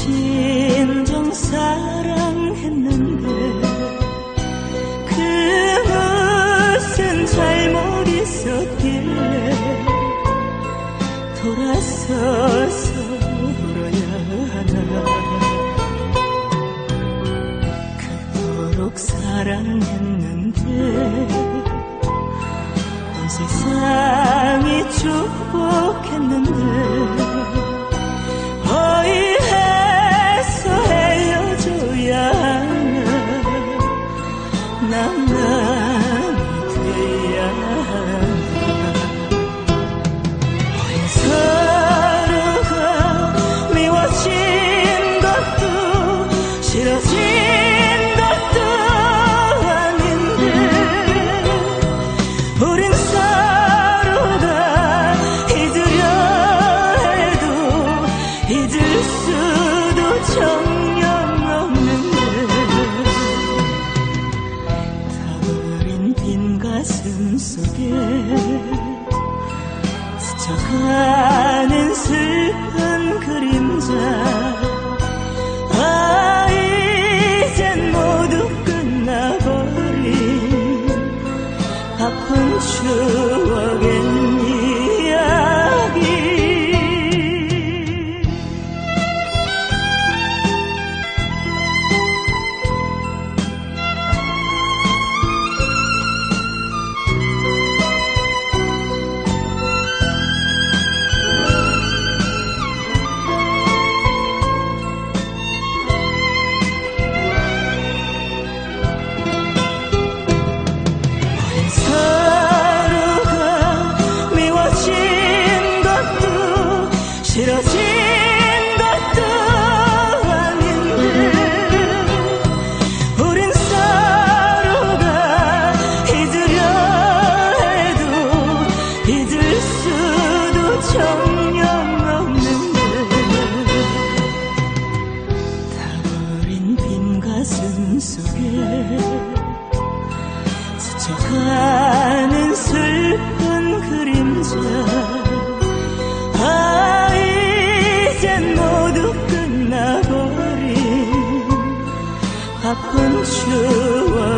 진정 사랑했는데 그것은 잘못 있었길래 돌아서서 울어야 하나? 그토록 사랑했는데 온 세상이 축복했는데 那天呀 스쳐가는 슬픈 그림자. 가는 슬픈 그림자. 아 이젠 모두 끝나버린 아픈 추억.